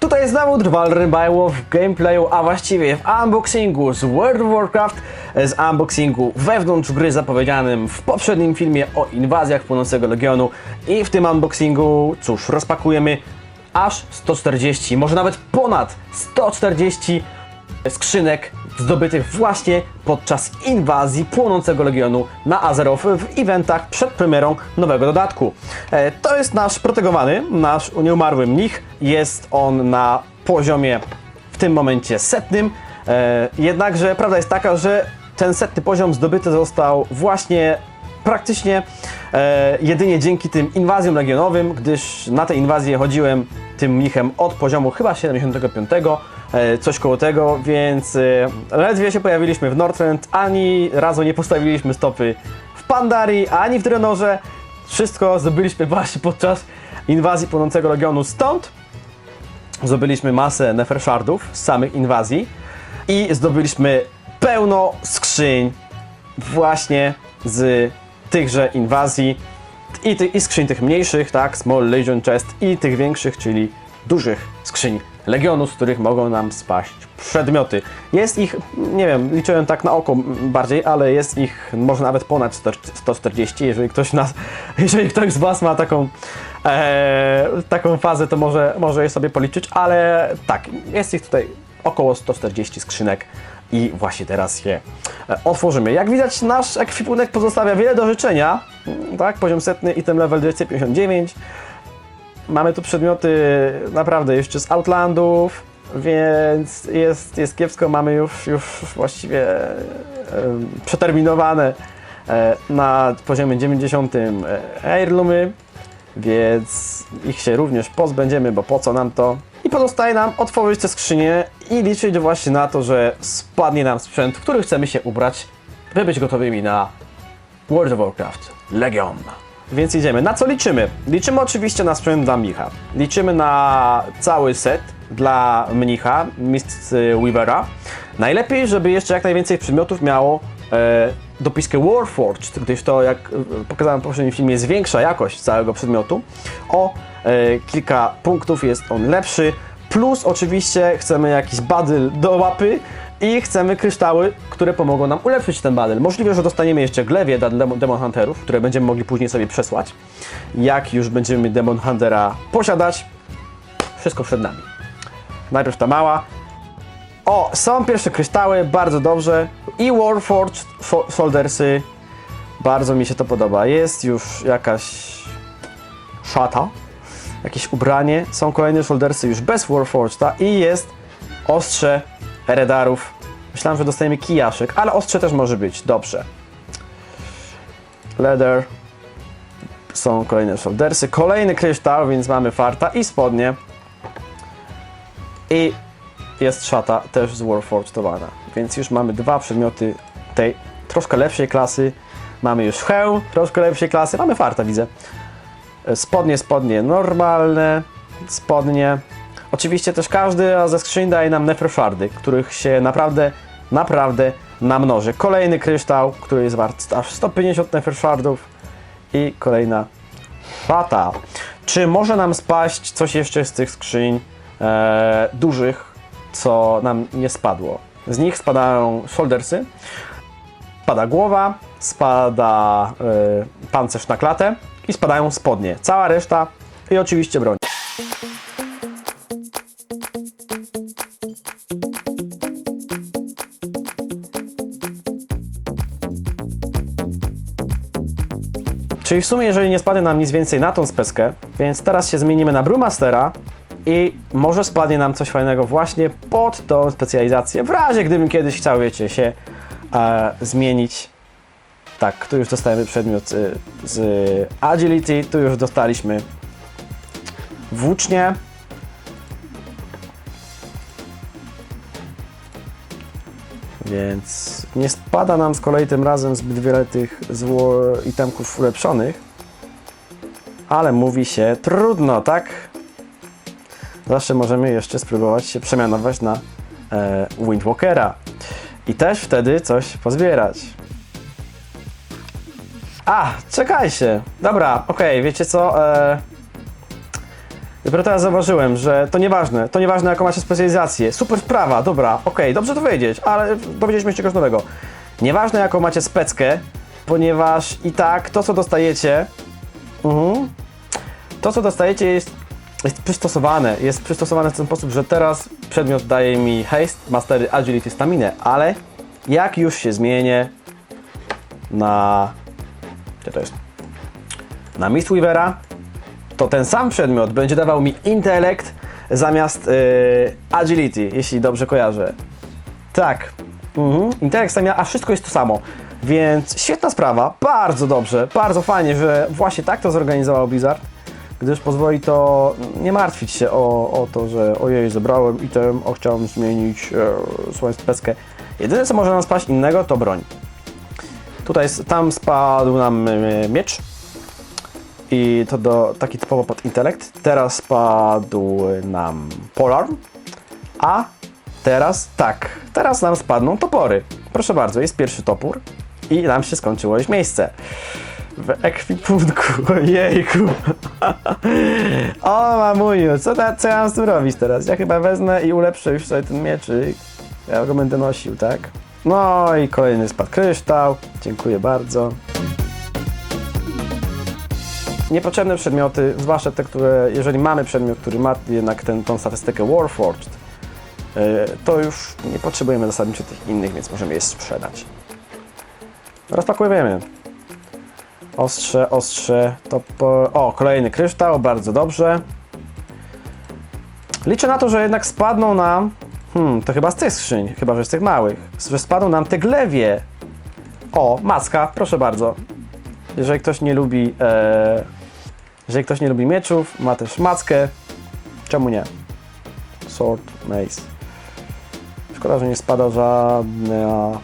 Tutaj znowu Drwal Rybajło w gameplayu, a właściwie w unboxingu z World of Warcraft, z unboxingu wewnątrz gry zapowiedzianym w poprzednim filmie o inwazjach Płonącego Legionu. I w tym unboxingu, cóż, rozpakujemy aż 140, może nawet ponad 140 skrzynek zdobytych właśnie podczas inwazji Płonącego Legionu na Azeroth w eventach przed premierą nowego dodatku. E, To jest nasz protegowany, nasz nieumarły mnich. Jest on na poziomie w tym momencie setnym. E, Jednakże prawda jest taka, że ten setny poziom zdobyty został właśnie praktycznie e, jedynie dzięki tym inwazjom legionowym, gdyż na te inwazje chodziłem tym mnichem od poziomu chyba 75, e, coś koło tego, więc e, ledwie się pojawiliśmy w Northrend, ani razu nie postawiliśmy stopy w Pandarii, ani w Drenorze. Wszystko zdobyliśmy właśnie podczas inwazji płonącego legionu stąd. Zdobyliśmy masę Nefershardów z samych inwazji i zdobyliśmy pełno skrzyń właśnie z tychże inwazji i, ty, i skrzyń tych mniejszych, tak, Small Legion Chest i tych większych, czyli dużych skrzyń Legionu, z których mogą nam spaść przedmioty. Jest ich, nie wiem, liczyłem tak na oko bardziej, ale jest ich może nawet ponad 100 140, jeżeli ktoś nas, jeżeli ktoś z Was ma taką e, taką fazę, to może, może je sobie policzyć, ale tak, jest ich tutaj około 140 skrzynek i właśnie teraz je e, otworzymy. Jak widać nasz ekwipunek pozostawia wiele do życzenia, tak, poziom setny i ten level 259. Mamy tu przedmioty naprawdę jeszcze z Outlandów, więc jest, jest kiepsko, mamy już, już właściwie przeterminowane e, na poziomie 90 e, Heirloomy, więc ich się również pozbędziemy, bo po co nam to? I pozostaje nam otworzyć te skrzynie i liczyć właśnie na to, że spadnie nam sprzęt, który chcemy się ubrać, by być gotowymi na World of Warcraft Legion. Więc idziemy. Na co liczymy? Liczymy oczywiście na sprzęt dla mnicha. Liczymy na cały set dla mnicha, Mist Weavera. Najlepiej, żeby jeszcze jak najwięcej przedmiotów miało e, dopiskę Warforged, gdyż to, jak e, pokazałem w poprzednim filmie, zwiększa jakość całego przedmiotu. O e, kilka punktów jest on lepszy. Plus oczywiście chcemy jakiś badyl do łapy i chcemy kryształy, które pomogą nam ulepszyć ten badyl. Możliwe, że dostaniemy jeszcze glewie dla Demon, Hunterów, które będziemy mogli później sobie przesłać. Jak już będziemy Demon Huntera posiadać, wszystko przed nami. Najpierw ta mała. O, są pierwsze kryształy, bardzo dobrze. I Warforged fo- Soldiersy. Bardzo mi się to podoba. Jest już jakaś szata, jakieś ubranie. Są kolejne Soldiersy już bez Warforgeda i jest ostrze Eredarów. Myślałem, że dostajemy kijaszek, ale ostrze też może być. Dobrze. Leather. Są kolejne Soldiersy. Kolejny kryształ, więc mamy farta i spodnie. I jest szata też z Warforgedowana. Więc już mamy dwa przedmioty tej troszkę lepszej klasy. Mamy już hełm troszkę lepszej klasy. Mamy farta, widzę. Spodnie, spodnie normalne. Spodnie. Oczywiście też każdy ze skrzyń daje nam nefreshardy, których się naprawdę, naprawdę namnoży. Kolejny kryształ, który jest wart aż 150 nefreshardów i kolejna szata. Czy może nam spaść coś jeszcze z tych skrzyń e, dużych, co nam nie spadło? Z nich spadają shouldersy, spada głowa, spada e, pancerz na klatę i spadają spodnie. Cała reszta i oczywiście broń. Czyli w sumie, jeżeli nie spadnie nam nic więcej na tą speskę, więc teraz się zmienimy na Brewmastera i może spadnie nam coś fajnego właśnie pod tą specjalizację. W razie gdybym kiedyś chciał, wiecie, się e, zmienić. Tak, tu już dostajemy przedmiot y, z Agility, tu już dostaliśmy włócznie. Więc nie spada nam z kolei tym razem zbyt wiele tych zło itemków ulepszonych. Ale mówi się trudno, tak? Zawsze możemy jeszcze spróbować się przemianować na e, Windwalkera. I też wtedy coś pozbierać. A, czekajcie. Dobra, okej, wiecie co? E, Dopiero teraz zauważyłem, że to nieważne, to nieważne jaką macie specjalizację. Super sprawa, dobra, okej, dobrze to wiedzieć, ale dowiedzieliśmy się czegoś nowego. Nieważne jaką macie speckę, ponieważ i tak to co dostajecie, mhm, to co dostajecie jest, jest przystosowane, jest przystosowane w ten sposób, że teraz przedmiot daje mi haste, mastery, agility, staminę, ale jak już się zmienię na... Gdzie to jest? Na Mistweavera, to ten sam przedmiot będzie dawał mi intelekt zamiast yy, agility, jeśli dobrze kojarzę. Tak. Mhm. Intelekt stamina, a wszystko jest to samo. Więc świetna sprawa, bardzo dobrze, bardzo fajnie, że właśnie tak to zorganizował Blizzard, gdyż pozwoli to nie martwić się o, o to, że ojej, zebrałem item, o chciałem zmienić e, swoją speckę. Jedyne co może nam spaść innego to broń. Tutaj, tam spadł nam e, miecz, i to do, taki typowo pod intelekt. Teraz spadł nam polarm, a teraz tak, teraz nam spadną topory. Proszę bardzo, jest pierwszy topór i nam się skończyło już miejsce. W ekwipunku, ojejku. O mamuniu, co, ta, co ja mam z tym robić teraz? Ja chyba wezmę i ulepszę już sobie ten mieczyk. Ja go będę nosił, tak? No i kolejny spadł kryształ. Dziękuję bardzo niepotrzebne przedmioty, zwłaszcza te, które, jeżeli mamy przedmiot, który ma jednak ten, tą statystykę Warforged, yy, to już nie potrzebujemy zasadniczo tych innych, więc możemy je sprzedać. Rozpakujemy. Ostrze, ostrze, to po... O, kolejny kryształ, bardzo dobrze. Liczę na to, że jednak spadną nam, hmm, to chyba z tych skrzyń, chyba że z tych małych, że spadną nam te glewie. O, maska, proszę bardzo. Jeżeli ktoś nie lubi, e, jeżeli ktoś nie lubi mieczów, ma też mackę. Czemu nie? Sword, mace. Szkoda, że nie spada żadna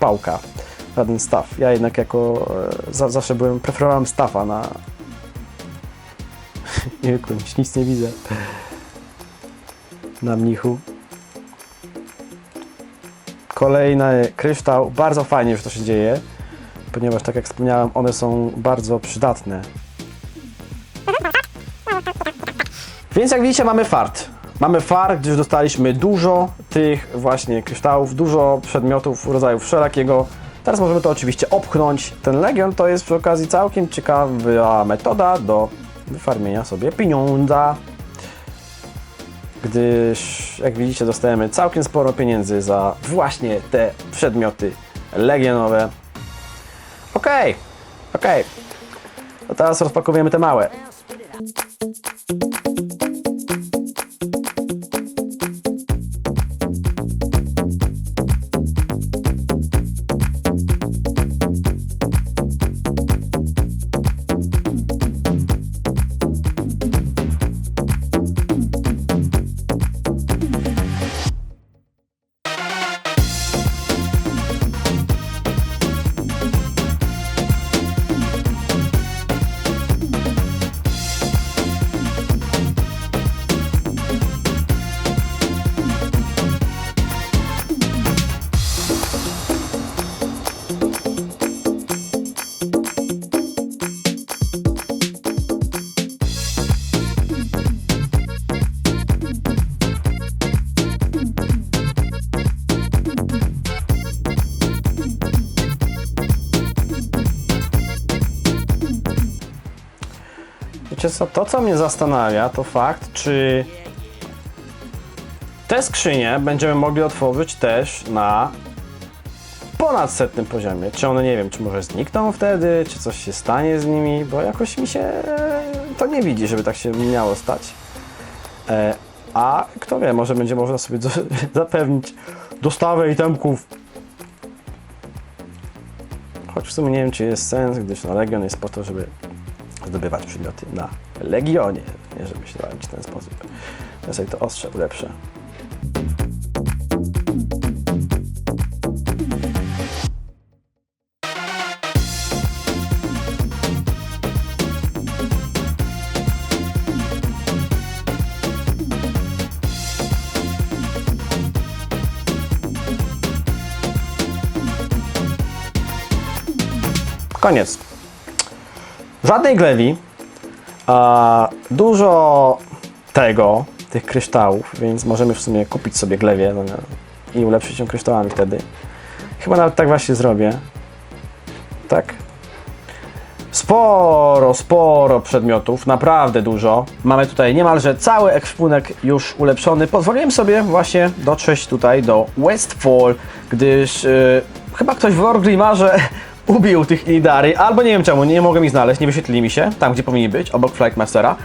pałka, żaden staw. Ja jednak jako e, za, zawsze byłem, preferowałem stafa na. nie nic, nic nie widzę. Na mnichu. Kolejny kryształ. Bardzo fajnie, że to się dzieje ponieważ tak jak wspomniałem, one są bardzo przydatne. Więc jak widzicie mamy fart. Mamy fart, gdyż dostaliśmy dużo tych właśnie kryształów, dużo przedmiotów rodzaju wszelakiego. Teraz możemy to oczywiście opchnąć. Ten Legion to jest przy okazji całkiem ciekawa metoda do wyfarmienia sobie pieniądza. Gdyż, jak widzicie, dostajemy całkiem sporo pieniędzy za właśnie te przedmioty legionowe. Okej, okej. To teraz rozpakowujemy te małe. Wiecie co, to co mnie zastanawia, to fakt, czy te skrzynie będziemy mogli otworzyć też na ponad setnym poziomie. Czy one, nie wiem, czy może znikną wtedy, czy coś się stanie z nimi, bo jakoś mi się e, to nie widzi, żeby tak się miało stać. E, a kto wie, może będzie można sobie do, zapewnić dostawę itemków. Choć w sumie nie wiem, czy jest sens, gdyż no, Legion jest po to, żeby zdobywać przedmioty na Legionie, nie się bawić w ten sposób. Ja sobie to ostrze ulepszę. Koniec. Żadnej glewi. A, dużo tego, tych kryształów, więc możemy w sumie kupić sobie glewie no, i ulepszyć ją kryształami wtedy. Chyba nawet tak właśnie zrobię. Tak. Sporo, sporo przedmiotów, naprawdę dużo. Mamy tutaj niemalże cały ekwipunek już ulepszony. Pozwoliłem sobie właśnie dotrzeć tutaj do Westfall, gdyż yy, chyba ktoś w Wargrimarze ubił tych Illidari, albo nie wiem czemu, nie mogłem ich znaleźć, nie wyświetlili mi się tam, gdzie powinni być, obok Flightmastera.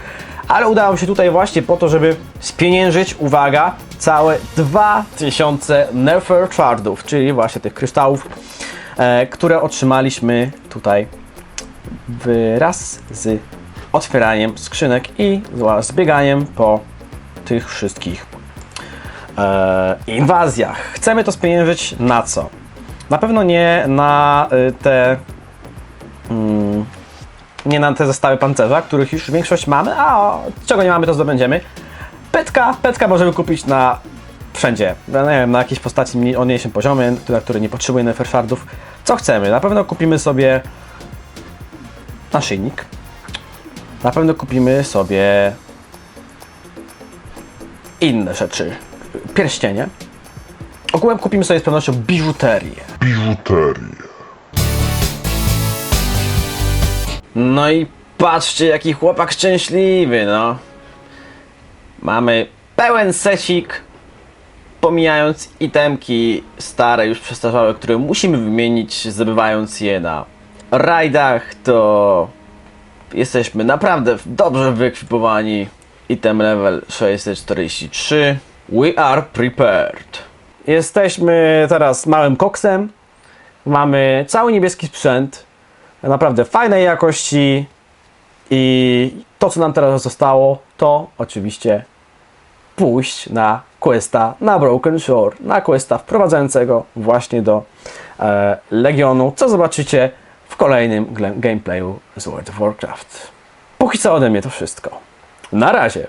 Ale udało się tutaj właśnie po to, żeby spieniężyć, uwaga, całe 2000 Nefer Shardów, czyli właśnie tych kryształów, e, które otrzymaliśmy tutaj wraz z otwieraniem skrzynek i z bieganiem po tych wszystkich e, inwazjach. Chcemy to spieniężyć na co? Na pewno nie na y, te mm, nie na te zestawy pancerza, których już większość mamy, a czego nie mamy to zdobędziemy. Petka, petka możemy kupić na wszędzie, no nie wiem, na jakiejś postaci o mniejszym poziomie, na której nie potrzebuje nefershardów. Co chcemy? Na pewno kupimy sobie naszyjnik. Na pewno kupimy sobie inne rzeczy. Pierścienie. Ogółem kupimy sobie z pewnością biżuterię. biżuterię. No i patrzcie, jaki chłopak szczęśliwy, no. Mamy pełen secik, pomijając itemki stare, już przestarzałe, które musimy wymienić, zdobywając je na rajdach, to jesteśmy naprawdę dobrze wyekwipowani. Item level 643. We are prepared. Jesteśmy teraz małym koksem. Mamy cały niebieski sprzęt. Naprawdę fajnej jakości. I to, co nam teraz zostało, to oczywiście pójść na questa na Broken Shore, na questa wprowadzającego właśnie do e, Legionu, co zobaczycie w kolejnym gameplayu z World of Warcraft. Póki co ode mnie to wszystko. Na razie.